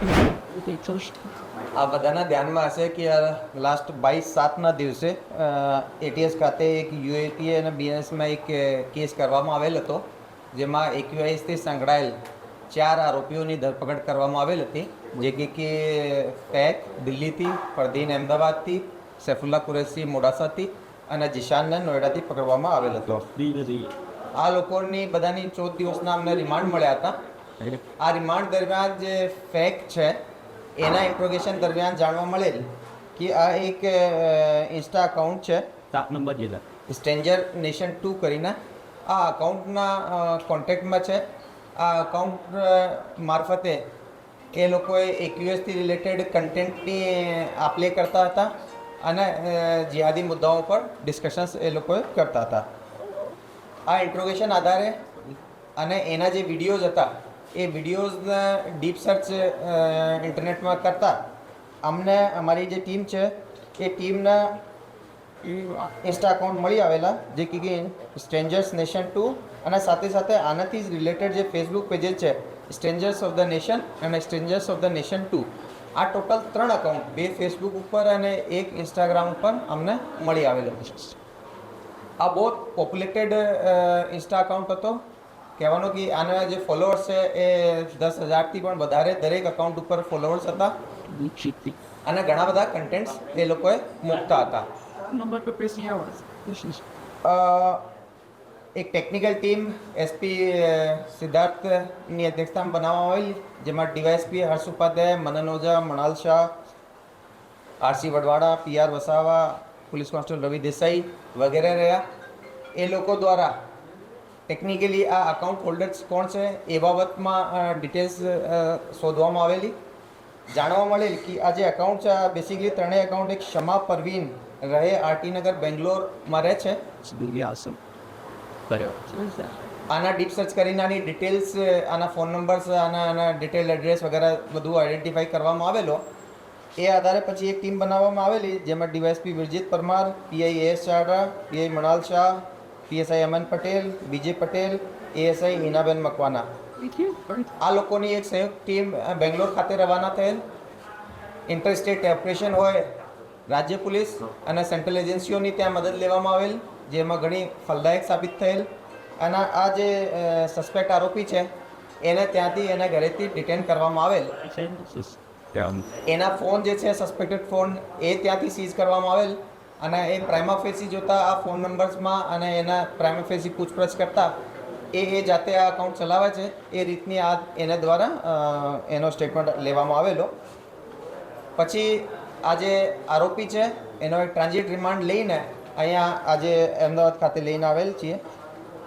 આ બધાના ધ્યાનમાં હશે કે લાસ્ટ બાવીસ સાતના દિવસે એટીએસ ખાતે એક યુએપીએ અને બીએનએસમાં એક કેસ કરવામાં આવેલ હતો જેમાં એકવીઆઈસથી સંકળાયેલ ચાર આરોપીઓની ધરપકડ કરવામાં આવેલ હતી જે કે કે ફેક દિલ્હીથી ફરદીન અમદાવાદથી સૈફુલ્લા કુરેશી મોડાસાથી અને જીશાનને નોઈડાથી પકડવામાં આવેલ હતો. આ લોકોની બધાની ચૌદ દિવસના અમને રિમાન્ડ મળ્યા હતા. આ રિમાન્ડ દરમિયાન જે ફેક છે એના ઇન્ટ્રોગેશન દરમિયાન જાણવા મળેલ કે આ એક ઇન્સ્ટા અકાઉન્ટ છે. સાત નંબર જિલ્લા સ્ટ્રેન્જર નેશન ટુ કરીને. આ અકાઉન્ટના કોન્ટેક્ટમાં છે. આ અકાઉન્ટ મારફતે એ લોકોએ એક્યુએસથી રિલેટેડ કન્ટેન્ટની આપલે કરતા હતા અને જિહાદી મુદ્દાઓ પર ડિસ્કશન્સ એ લોકોએ કરતા હતા. આ ઇન્ટ્રોગેશન આધારે અને એના જે વિડીયોઝ હતા એ વિડીયોઝને ડીપ સર્ચ ઇન્ટરનેટમાં કરતા અમને અમારી જે ટીમ છે, એ ટીમના ઇન્સ્ટા અકાઉન્ટ મળી આવેલા, જે કે સ્ટ્રેન્જર્સ નેશન ટુ અને સાથે સાથે આનાથી જ રિલેટેડ જે ફેસબુક પેજેસ છે સ્ટ્રેન્જર્સ ઓફ ધ નેશન અને strangers of the nation two, આ ટોટલ ત્રણ અકાઉન્ટ બે ફેસબુક ઉપર અને એક ઇન્સ્ટાગ્રામ ઉપર અમને મળી આવેલો. આ બહુ પોપ્યુલેટેડ ઇન્સ્ટા અકાઉન્ટ હતો. કહેવાનું કે આના જે ફોલોઅર્સ છે એ દસ હજારથી પણ વધારે દરેક અકાઉન્ટ ઉપર ફોલોઅર્સ હતા. અને ઘણા બધા કન્ટેન્ટ્સ એ લોકોએ મૂકતા હતા. નંબર પર એક ટેકનિકલ ટીમ એસપી સિદ્ધાર્થની અધ્યક્ષતામાં બનાવવામાં આવેલી જેમાં DYSP Harsh Upadhyay Manan Oza Manal Shah RC Vadvada PR Vasava police constable Ravi Desai વગેરે રહ્યા. એ લોકો દ્વારા ટેકનિકલી આ અકાઉન્ટ હોલ્ડર્સ કોણ છે એ બાબતમાં ડિટેલ્સ શોધવામાં આવેલી. જાણવા મળેલ કે આ જે અકાઉન્ટ છે આ બેસિકલી ત્રણેય અકાઉન્ટ એક ક્ષમા પરવીન રહે આરટી નગર બેંગ્લોરમાં રહે છે. આના ડીપ સર્ચ કરીને આની ડિટેલ્સ આના ફોન નંબર્સ આના આના ડિટેલ એડ્રેસ વગેરે બધું આઈડેન્ટિફાઈ કરવામાં આવેલો. એ આધારે પછી એક ટીમ બનાવવામાં આવેલી જેમાં DYSP Virjit Parmar PI S Chavda PI Manal Shah PSI Aman Patel Vijay Patel ASI Hinaben Makwana. આ લોકોની એક સંયુક્ત ટીમ બેંગ્લોર ખાતે રવાના થયેલ. ઇન્ટરસ્ટેટ ઓપરેશન હોય રાજ્ય પોલીસ અને સેન્ટ્રલ એજન્સીઓની ત્યાં મદદ લેવામાં આવેલ જેમાં ઘણી ફલદાયક સાબિત થયેલ. અને આ જે સસ્પેક્ટ આરોપી છે એને ત્યાંથી એના ઘરેથી ડિટેન કરવામાં આવેલ. એના ફોન જે છે સસ્પેક્ટેડ ફોન એ ત્યાંથી સીઝ કરવામાં આવેલ. અને એ પ્રાઇમાફેસી જોતા આ ફોન નંબર્સમાં અને એના પ્રાઇમાફેસી પૂછપરછ કરતા એ એ જાતે આ અકાઉન્ટ ચલાવે છે. એ રીતની આ એના દ્વારા એનો સ્ટેટમેન્ટ લેવામાં આવેલો. પછી આ જે આરોપી છે, એનો એક ટ્રાન્ઝિટ રિમાન્ડ લઈને અહીંયા આજે અમદાવાદ ખાતે લઈને આવેલ છીએ.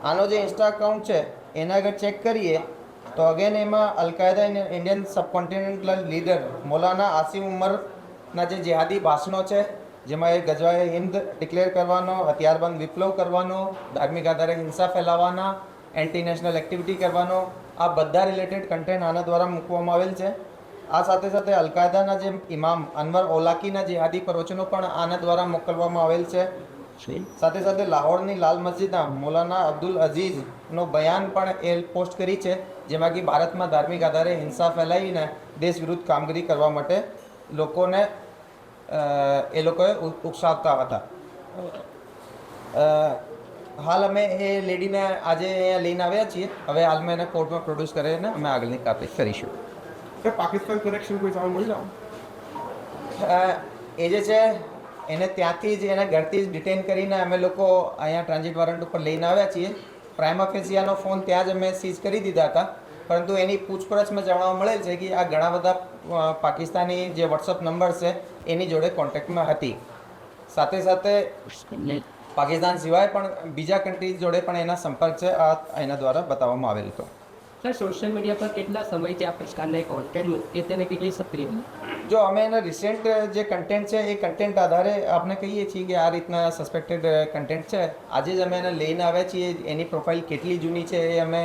આનો જે ઇન્સ્ટા અકાઉન્ટ છે, એના આગળ ચેક કરીએ, તો અગેન એમાં Al Qaeda Indian subcontinental leader Maulana Asim ઉમરના જે જેહાદી ભાષણો છે જેમાં એ ગજવાએ હિન્દ ડિક્લેર કરવાનો હથિયારબંધ વિપ્લવ કરવાનો ધાર્મિક આધારે હિંસા ફેલાવવાના એન્ટી નેશનલ એક્ટિવિટી કરવાનો આ બધા રિલેટેડ કન્ટેન્ટ આના દ્વારા મૂકવામાં આવેલ છે. આ સાથે સાથે અલકાયદાના જે ઇમામ અનવર ઓલાકીના જેહાદી પ્રવચનો પણ આના દ્વારા મોકલવામાં આવેલ છે. સાથે સાથે લાહોરની લાલ મસ્જિદના મૌલાના અબ્દુલ અઝીઝનો બયાન પણ એ પોસ્ટ કરી છે જેમાં કે ભારતમાં ધાર્મિક આધારે હિંસા ફેલાવીને દેશ વિરુદ્ધ કામગીરી કરવા માટે લોકોને એ લોકોએ ઉકસાવતા હતા હાલ અમે એ લેડીને આજે અહીંયા લઈને આવ્યા છીએ હવે હાલ મેં એને કોર્ટમાં પ્રોડ્યુસ કરીને અમે આગળની કાર્યવાહી કરીશું કે પાકિસ્તાન કનેક્શન કોઈ સામે મળી એ જે છે એને ત્યાંથી જ એને ઘરથી જ ડિટેન કરીને અમે લોકો અહીંયા ટ્રાન્ઝિટ વોરંટ ઉપર લઈને આવ્યા છીએ પ્રાઇમ ઓફિસિયાનો ફોન ત્યાં જ અમે સીઝ કરી દીધા હતા પરંતુ એની પૂછપરછમાં જાણવા મળેલ છે કે આ ઘણા બધા પાકિસ્તાની જે વોટ્સઅપ નંબર છે એની જોડે કોન્ટેક્ટમાં હતી. સાથે સાથે પાકિસ્તાન સિવાય પણ બીજા કન્ટ્રી જોડે પણ એના સંપર્ક છે આ એના દ્વારા બતાવવામાં આવેલ હતો. સર સોશિયલ મીડિયા પર કેટલા સમયથી આ પ્રકારના કોન્ટેન્ટ એ તેને કેટલી સક્રિય જો અમે એના રિસેન્ટ જે કન્ટેન્ટ છે એ કન્ટેન્ટ આધારે આપણે કહીએ છીએ કે આ રીતના સસ્પેક્ટેડ કન્ટેન્ટ છે. આજે જ અમે એને લઈને આવ્યા છીએ એની પ્રોફાઇલ કેટલી જૂની છે એ અમે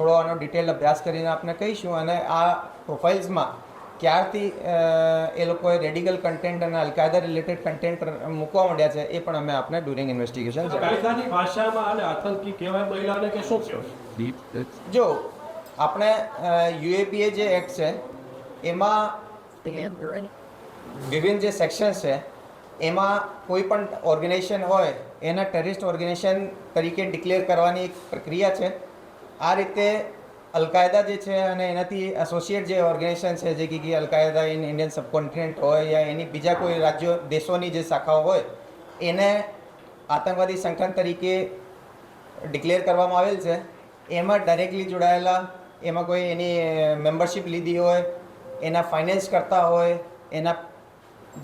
થોડો આનો ડિટેલ અભ્યાસ કરીને આપણે કહીશું અને આ પ્રોફાઇલ્સમાં ક્યારથી એ લોકોએ રેડિકલ કન્ટેન્ટ અને અલકાયદા રિલેટેડ કન્ટેન્ટ મૂકવા માંડ્યા છે એ પણ અમે આપને ડ્યુરિંગ ઇન્વેસ્ટિગેશન કાયદાની ભાષામાં અને આતંકી કહેવાય મહિલાને કે શું કહેવાય? જો આપણે યુએપીએ જે એક્ટ છે એમાં વિભિન્ન જે સેક્શન્સ છે એમાં કોઈ પણ ઓર્ગેનાઇઝેશન હોય એના ટેરરિસ્ટ ઓર્ગેનાઇઝેશન તરીકે ડિક્લેર કરવાની એક પ્રક્રિયા છે. આ રીતે અલકાયદા જે છે અને એનાથી એસોસિએટ જે ઓર્ગેનાઇઝેશન છે, જે કે અલકાયદા ઇન ઇન્ડિયન સબકોન્ટિનેન્ટ હોય યા એની બીજા કોઈ રાજ્યો, દેશોની જે શાખાઓ હોય, એને આતંકવાદી સંગઠન તરીકે ડિક્લેર કરવામાં આવેલ છે. એમાં ડાયરેક્ટલી જોડાયેલા, એમાં કોઈ એની મેમ્બરશિપ લીધી હોય, એના ફાઇનાન્સ કરતા હોય, એના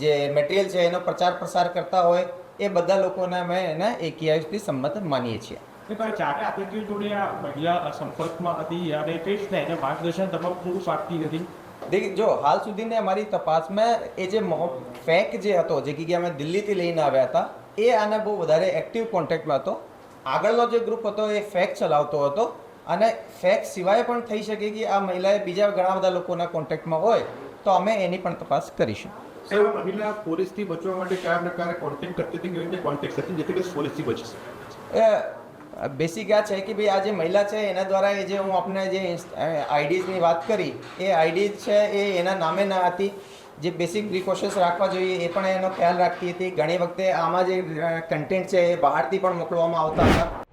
જે મટીરિયલ છે, એનો પ્રચાર પ્રસાર કરતા હોય, એ બધા લોકોને અમે એને એકીઆઈથી સંમત માનીએ છીએ. જ્યારે આતંકી જોડે આ મહિલા સંપર્કમાં હતી અને કઈ એને માર્ગદર્શન તમામ પૂરું પાડતી હતી. દેખ જો હાલ સુધીની અમારી તપાસમાં એ જે ફેક જે હતો જે કે અમે દિલ્હીથી લઈને આવ્યા હતા એ આને બહુ વધારે એક્ટિવ કોન્ટેક્ટમાં હતો. આગળનો જે ગ્રુપ હતો એ ફેક ચલાવતો હતો અને ફેક સિવાય પણ થઈ શકે કે આ મહિલાએ બીજા ઘણા બધા લોકોના કોન્ટેક્ટમાં હોય તો અમે એની પણ તપાસ કરીશું. સાહેબ મહિલા પોલીસથી બચવા માટે કયા પ્રકારે કોન્ટેક્ટ કરતી હતી કેવી રીતે કોન્ટેક્ટ હતી જેથી કરી પોલીસથી બચી શકે? બેસિક આ છે કે ભાઈ આ જે મહિલા છે, એના દ્વારા એ જે હું આપને જે આઈડીઝની વાત કરી, એ આઈડીઝ છે એ એના નામે ન હતી. જે બેસિક પ્રિકોશન્સ રાખવા જોઈએ એ પણ એનો ખ્યાલ રાખતી હતી. ઘણી વખતે આમાં જે કન્ટેન્ટ છે એ બહારથી પણ મોકલવામાં આવતા હતા.